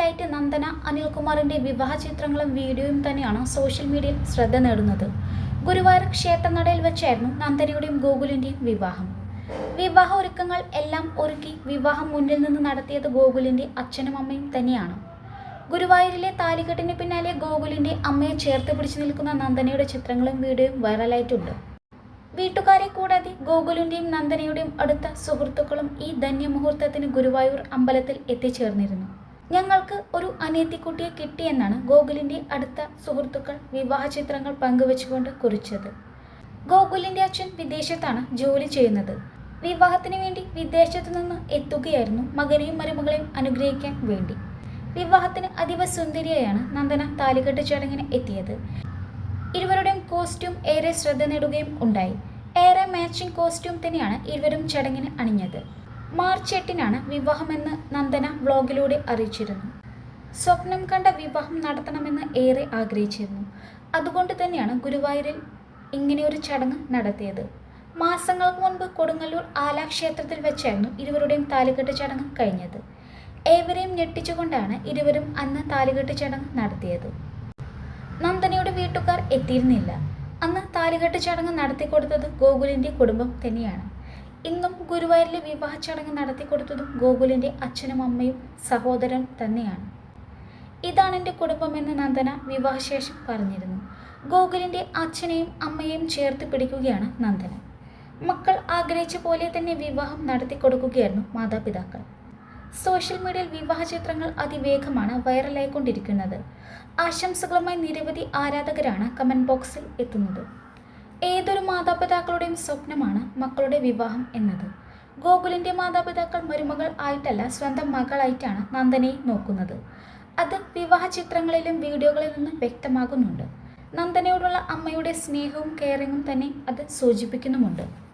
Light Nandana അനിൽകുമാറിന്റെ വിവാഹ ചിത്രങ്ങളും വീഡിയോയും തന്നെയാണ് സോഷ്യൽ മീഡിയയിൽ ശ്രദ്ധ നേടുന്നത്. ഗുരുവായൂർ ക്ഷേത്രനടയിൽ വെച്ചായിരുന്നു നന്ദനയുടെയും ഗോകുലിന്റെയും വിവാഹം. വിവാഹ ഒരുക്കങ്ങൾ എല്ലാം ഒരുക്കി വിവാഹം മുന്നിൽ നിന്ന് നടത്തിയത് ഗോകുലിന്റെ അച്ഛനും അമ്മയും തന്നെയാണ്. ഗുരുവായൂരിലെ താലികെട്ടിന് പിന്നാലെ ഗോകുലിന്റെ അമ്മയെ ചേർത്ത് പിടിച്ചു നിൽക്കുന്ന നന്ദനയുടെ ചിത്രങ്ങളും വീഡിയോയും വൈറലായിട്ടുണ്ട്. വീട്ടുകാരെ കൂടാതെ ഗോകുലിന്റെയും നന്ദനയുടെയും അടുത്ത സുഹൃത്തുക്കളും ഈ ധന്യമുഹൂർത്തത്തിന് ഗുരുവായൂർ അമ്പലത്തിൽ എത്തിച്ചേർന്നിരുന്നു. ഞങ്ങൾക്ക് ഒരു അനിയത്തിക്കുട്ടിയെ കിട്ടിയെന്നാണ് ഗോകുലിന്റെ അടുത്ത സുഹൃത്തുക്കൾ വിവാഹ ചിത്രങ്ങൾ പങ്കുവച്ചുകൊണ്ട് കുറിച്ചത്. ഗോകുലിന്റെ അച്ഛൻ വിദേശത്താണ് ജോലി ചെയ്യുന്നത്. വിവാഹത്തിന് വേണ്ടി വിദേശത്തു നിന്ന് എത്തുകയായിരുന്നു മകനെയും മരുമകളെയും അനുഗ്രഹിക്കാൻ വേണ്ടി. വിവാഹത്തിന് അതീവ സുന്ദരിയായാണ് നന്ദന താലികെട്ട് ചടങ്ങിന് എത്തിയത്. ഇരുവരുടെയും കോസ്റ്റ്യൂം ഏറെ ശ്രദ്ധ നേടുകയും ഉണ്ടായി. ഏറെ മാച്ചിങ് കോസ്റ്റ്യൂം തന്നെയാണ് ഇരുവരും ചടങ്ങിന് അണിഞ്ഞത്. മാർച്ച് എട്ടിനാണ് വിവാഹമെന്ന് നന്ദന വ്ലോഗിലൂടെ അറിയിച്ചിരുന്നു. സ്വപ്നം കണ്ട വിവാഹം നടത്തണമെന്ന് ഏറെ ആഗ്രഹിച്ചിരുന്നു. അതുകൊണ്ട് തന്നെയാണ് ഗുരുവായൂരിൽ ഇങ്ങനെയൊരു ചടങ്ങ് നടത്തിയത്. മാസങ്ങൾക്ക് മുൻപ് കൊടുങ്ങല്ലൂർ ആലാക്ഷേത്രത്തിൽ വെച്ചായിരുന്നു ഇരുവരുടെയും താലികെട്ട് ചടങ്ങ് കഴിഞ്ഞത്. ഏവരെയും ഞെട്ടിച്ചുകൊണ്ടാണ് ഇരുവരും അന്ന് താലികെട്ട് ചടങ്ങ് നടത്തിയത്. നന്ദനയുടെ വീട്ടുകാർ എത്തിയിരുന്നില്ല. അന്ന് താലികെട്ട് ചടങ്ങ് നടത്തി കൊടുത്തത് ഗോകുലിന്റെ കുടുംബം തന്നെയാണ്. ഇന്നും ഗുരുവായൂരിലെ വിവാഹ ചടങ്ങ് നടത്തിക്കൊടുത്തതും ഗോകുലിന്റെ അച്ഛനും അമ്മയും സഹോദരൻ തന്നെയാണ്. ഇതാണ് എന്റെ കുടുംബമെന്ന് നന്ദന വിവാഹശേഷം പറഞ്ഞിരുന്നു. ഗോകുലിന്റെ അച്ഛനെയും അമ്മയെയും ചേർത്ത് പിടിക്കുകയാണ് നന്ദന. മക്കൾ ആഗ്രഹിച്ച പോലെ തന്നെ വിവാഹം നടത്തിക്കൊടുക്കുകയായിരുന്നു മാതാപിതാക്കൾ. സോഷ്യൽ മീഡിയയിൽ വിവാഹ ചിത്രങ്ങൾ അതിവേഗമാണ് വൈറലായിക്കൊണ്ടിരിക്കുന്നത്. ആശംസകളുമായി നിരവധി ആരാധകരാണ് കമന്റ് ബോക്സിൽ എത്തുന്നത്. ഏതൊരു മാതാപിതാക്കളുടെയും സ്വപ്നമാണ് മക്കളുടെ വിവാഹം എന്നത്. ഗോകുലിന്റെ മാതാപിതാക്കൾ മരുമകൾ ആയിട്ടല്ല സ്വന്തം മകളായിട്ടാണ് നന്ദനെ നോക്കുന്നത്. അത് വിവാഹ ചിത്രങ്ങളിലും വീഡിയോകളിൽ നിന്നും വ്യക്തമാകുന്നുണ്ട്. നന്ദനയോടുള്ള അമ്മയുടെ സ്നേഹവും കെയറിങ്ങും തന്നെ അത് സൂചിപ്പിക്കുന്നുമുണ്ട്.